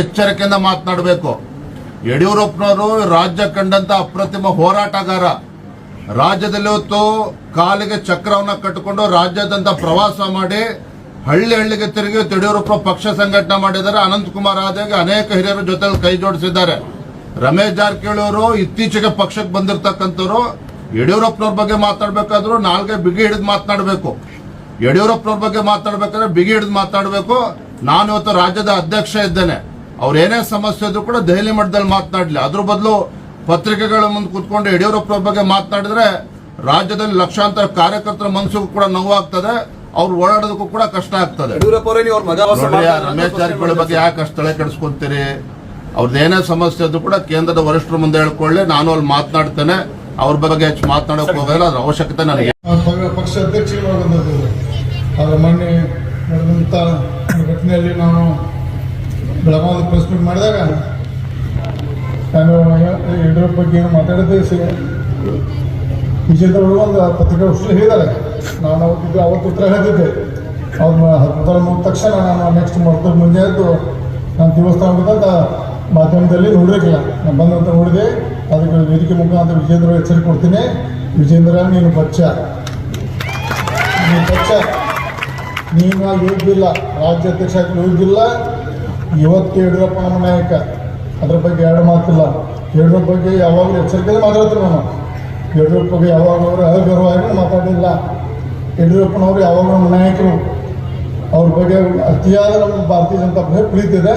ಎಚ್ಚರಿಕೆಯಿಂದ ಮಾತನಾಡಬೇಕು. ಯಡಿಯೂರಪ್ಪನವರು ರಾಜ್ಯ ಕಂಡಂತ ಅಪ್ರತಿಮ ಹೋರಾಟಗಾರ. ರಾಜ್ಯದಲ್ಲಿ ಹೊತ್ತು ಕಾಲಿಗೆ ಚಕ್ರವನ್ನ ಕಟ್ಟಿಕೊಂಡು ರಾಜ್ಯದಂತ ಪ್ರವಾಸ ಮಾಡಿ ಹಳ್ಳಿ ಹಳ್ಳಿಗೆ ತಿರುಗಿ ಯಡಿಯೂರಪ್ಪ ಪಕ್ಷ ಸಂಘಟನೆ ಮಾಡಿದ್ದಾರೆ. ಅನಂತಕುಮಾರ್ ಆದಾಗ ಅನೇಕ ಹಿರಿಯರ ಜೊತೆ ಕೈ ಜೋಡಿಸಿದ್ದಾರೆ. ರಮೇಶ್ ಜಾರಕಿಹೊಳಿ ಅವರು ಇತ್ತೀಚೆಗೆ ಪಕ್ಷಕ್ಕೆ ಬಂದಿರತಕ್ಕಂಥವ್ರು. ಯಡಿಯೂರಪ್ಪನವ್ರ ಬಗ್ಗೆ ಮಾತಾಡ್ಬೇಕಾದ್ರು ನಾಲ್ಗೆ ಬಿಗಿ ಹಿಡಿದು ಮಾತನಾಡಬೇಕು. ಯಡಿಯೂರಪ್ಪನವ್ರ ಬಗ್ಗೆ ಮಾತಾಡ್ಬೇಕಾದ್ರೆ ಬಿಗಿ ಹಿಡಿದು ಮಾತಾಡಬೇಕು. ನಾನು ಇವತ್ತು ರಾಜ್ಯದ ಅಧ್ಯಕ್ಷ ಇದ್ದೇನೆ. ಅವ್ರ ಏನೇ ಸಮಸ್ಯೆ ಇದ್ರು ಕೂಡ ದೆಹಲಿ ಮಟ್ಟದಲ್ಲಿ ಮಾತನಾಡ್ಲಿ. ಅದ್ರ ಬದಲು ಪತ್ರಿಕೆಗಳ ಮುಂದೆ ಕುತ್ಕೊಂಡು ಯಡಿಯೂರಪ್ಪ ಬಗ್ಗೆ ಮಾತನಾಡಿದ್ರೆ ರಾಜ್ಯದಲ್ಲಿ ಲಕ್ಷಾಂತರ ಕಾರ್ಯಕರ್ತರ ಮನಸ್ಸಿಗೂ ಕೂಡ ನೋವಾಗ್ತದೆ. ಅವ್ರು ಓಡಾಡೋದಕ್ಕೂ ಕೂಡ ಕಷ್ಟ ಆಗ್ತದೆ. ರಮೇಶ್ ಜಾರಕಿಹೊಳಿ ಬಗ್ಗೆ ಯಾಕೆ ಅಷ್ಟು ತಲೆ ಕೆಡಿಸ್ಕೊಂತೀರಿ? ಅವ್ರದ್ದೇನೇ ಸಮಸ್ಯೆ ಇದ್ರು ಕೂಡ ಕೇಂದ್ರದ ವರಿಷ್ಠರ ಮುಂದೆ ಹೇಳ್ಕೊಳ್ಳಿ. ನಾನು ಅಲ್ಲಿ ಮಾತನಾಡ್ತೇನೆ. ಅವ್ರ ಬಗ್ಗೆ ಹೆಚ್ಚು ಮಾತನಾಡೋಕೆ ಹೋಗಲ್ಲ. ಅದ್ರ ಅವಶ್ಯಕತೆ ನನಗೆ. ಪಕ್ಷ- ಅಧ್ಯಕ್ಷ ಮೊನ್ನೆ ನಡೆದಂಥ ಘಟನೆಯಲ್ಲಿ ನಾನು ಬೆಳಗಾವಿ ಪ್ರೆಸ್ ಮೀಟ್ ಮಾಡಿದಾಗ ನಾನು ಯಡಿಯೂರಪ್ಪ ಬಗ್ಗೆ ಏನು ಮಾತಾಡಿದ್ದೆ ವಿಜೇಂದ್ರ ಅವರು ಒಂದು ಪತ್ರಿಕಾಗೋಷ್ಠಿ ಹೇಳಿದ್ದಾರೆ ನಾನು ಅವತ್ತಿದ್ದು, ಅವತ್ತು ಉತ್ತರ ಹೇಳಿದ್ದೆ. ಅವ್ರನ್ನ ಉತ್ತರ ಮುಗಿದ ತಕ್ಷಣ ನಾನು ನೆಕ್ಸ್ಟ್ ಮರ್ತ ಮುಂದೆ ಆಯಿತು ನಾನು ದೇವಸ್ಥಾನ ಹೋಗಿದ್ದಂತ ಮಾಧ್ಯಮದಲ್ಲಿ ನೋಡಿರಲಿಲ್ಲ ನಾನು ಬಂದಂತ ನೋಡಿದೆ, ಅದಕ್ಕೆ ವೇದಿಕೆ ಮುಖಾಂತರ ವಿಜೇಂದ್ರ ಎಚ್ಚರಿಕೆ ಕೊಡ್ತೀನಿ. ವಿಜೇಂದ್ರ, ನೀನು ಬಚ್ಚ. ನೀನು ಬಚ್ಚ. ನೀನು ಯೋಗ್ಯ ಇಲ್ಲ ರಾಜ್ಯ ಅಧ್ಯಕ್ಷ ಇಲ್ಲ ಇವತ್ತು ಯಡಿಯೂರಪ್ಪ ನಮ್ಮ ನಾಯಕ. ಅದ್ರ ಬಗ್ಗೆ ಎರಡು ಮಾತಿಲ್ಲ. ಯಡಿಯೂರಪ್ಪ ಬಗ್ಗೆ ಯಾವಾಗಲೂ ಎಚ್ಚರಿಕೆ ಮಾತಾಡ್ತೀವಿ ನಾನು. ಯಡಿಯೂರಪ್ಪ ಬಗ್ಗೆ ಯಾವಾಗಲೂ ಅವರು ಅಗೌರವಾಗಿ ಮಾತಾಡಿಲ್ಲ ಯಡಿಯೂರಪ್ಪನವರು ಯಾವಾಗ ನಮ್ಮ ನಾಯಕರು. ಅವ್ರ ಬಗ್ಗೆ ಅತಿಯಾದ ನಮ್ಮ ಭಾರತೀಯ ಜನತಾ ಪಕ್ಷ ಪ್ರೀತಿದೆ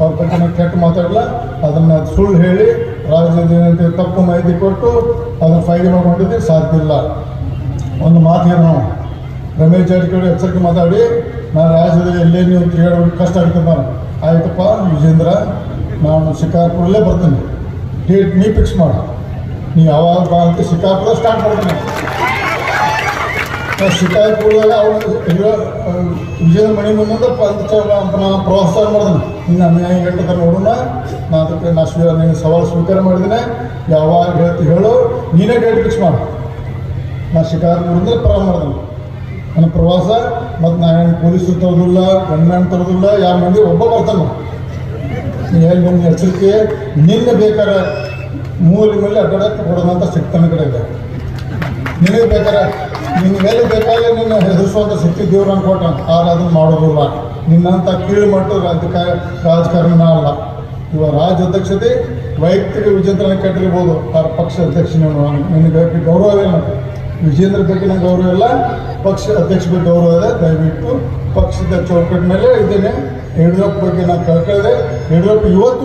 ಅವ್ರ ಬಗ್ಗೆ ನಾನು ಕೆಟ್ಟ ಮಾತಾಡಲ್ಲ. ಅದನ್ನು ಸುಳ್ಳು ಹೇಳಿ ರಾಜ್ಯದ ಜನತೆ ತಪ್ಪು ಮಾಹಿತಿ ಕೊಟ್ಟು ಅದನ್ನು ಫೈಲ್ ಮಾಡ್ಕೊಂಡಿದ್ದು ಸಾಧ್ಯ ಇಲ್ಲ. ಒಂದು ಮಾತು ಏನು ರಮೇಶ್ ಜಾರಕಿಹೊಳಿ ಎಚ್ಚರಿಕೆ ಮಾತಾಡಿ. ನಾನು ರಾಜ್ಯದಲ್ಲಿ ಎಲ್ಲೇ ನೀವು ತಿರುಗಾಡೋದು ಕಷ್ಟ ಆಗ್ತದೆ ನಾನು ಆಯ್ತಪ್ಪ, ವಿಜೇಂದ್ರ, ನಾನು ಶಿಕಾರ್ಪುರಲ್ಲೇ ಬರ್ತೀನಿ. ಡೇಟ್ ನೀ ಫಿಕ್ಸ್ ಮಾಡು. ನೀ ಯಾವಾಗ ಬಾ ಅಂತ ಶಿಕಾರ್ಪುರ ಸ್ಟಾರ್ಟ್ ಮಾಡ್ತೀನಿ. ಶಿಕಾರ್ಪುರದಾಗ ಅವಳು ವಿಜೇಂದ್ರ ಮಣಿ ಮುಂದೆ ಪಂಚ ನಾನು ಪ್ರೋತ್ಸಾಹ ಮಾಡಿದೆ ಇನ್ನು ಅನ್ಯಾಯ ಹೇಳ್ತಾರೆ ನೋಡೋಣ. ನಾನು ಅದಕ್ಕೆ ನಾ ಸ್ವೀ ನೀನು ಸವಾಲು ಸ್ವೀಕಾರ ಮಾಡಿದ್ದೇನೆ. ಯಾವಾಗ ಹೇಳ್ತಿ ಹೇಳು. ನೀನೇ ಡೇಟ್ ಫಿಕ್ಸ್ ಮಾಡು. ನಾ ಶಿಕಾರ್ಪುರದಿಂದ ಪ್ರಾರಂಭ ಮಾಡಿದನು ನನ್ನ ಪ್ರವಾಸ ಮತ್ತು ನಾನು ಪೊಲೀಸರು ತರೋದಿಲ್ಲ ಗಂಡನ ತರೋದಿಲ್ಲ, ಯಾರು ಮಂದಿ ಒಬ್ಬ ಬರ್ತಾನೆ. ನೀ ಹೇಳಿ ನಿನ್ನ ಎಚ್ಚರಿಕೆ, ನಿನ್ನ ಬೇಕಾದ್ರೆ ಮೂಲೆ ಮೇಲೆ ಅಡ್ಡಾಡಕ್ಕೆ ಕೊಡೋದಂಥ ಶಕ್ತಿ ನನ್ನ ಕಡೆ ಇದೆ. ನಿನಗೆ ಬೇಕಾದ್ರೆ ನಿನ್ನ ಮೇಲೆ ಬೇಕಾದ್ರೆ ನಿನ್ನ ಹೆದರಿಸುವಂಥ ಶಕ್ತಿ ದೇವ್ರ ಕೊಟ್ಟ, ಆದ್ರೆ ಅದನ್ನು ಮಾಡೋದಿಲ್ಲ. ನಿನ್ನಂಥ ಕೀಳು ಮಟ್ಟದ ರಾಜಕ, ರಾಜಕಾರಣ ಅಲ್ಲ. ಇವಾಗ ರಾಜ್ಯ ಅಧ್ಯಕ್ಷತೆ ವೈಯಕ್ತಿಕ ವಿಚಿತ್ರ ಕಟ್ಟಿರ್ಬೋದು ಆ ಪಕ್ಷ ಅಧ್ಯಕ್ಷ ನಿನಗೆ ಗೌರವ ಇಲ್ಲ ವಿಜೇಂದ್ರ ಬಗ್ಗೆ ನಂಗೆ ಗೌರವ ಇಲ್ಲ ಪಕ್ಷ ಅಧ್ಯಕ್ಷ ಬಗ್ಗೆ ಗೌರವ ಇದೆ ದಯವಿಟ್ಟು ಪಕ್ಷದ ಚೌಕಟ್ಟಿನಲ್ಲೇ ಇದ್ದೇನೆ. ಯಡಿಯೂರಪ್ಪ ಬಗ್ಗೆ ನಾನು ಕಳ್ಕೊಳ್ಳದೆ ಯಡಿಯೂರಪ್ಪ ಇವತ್ತು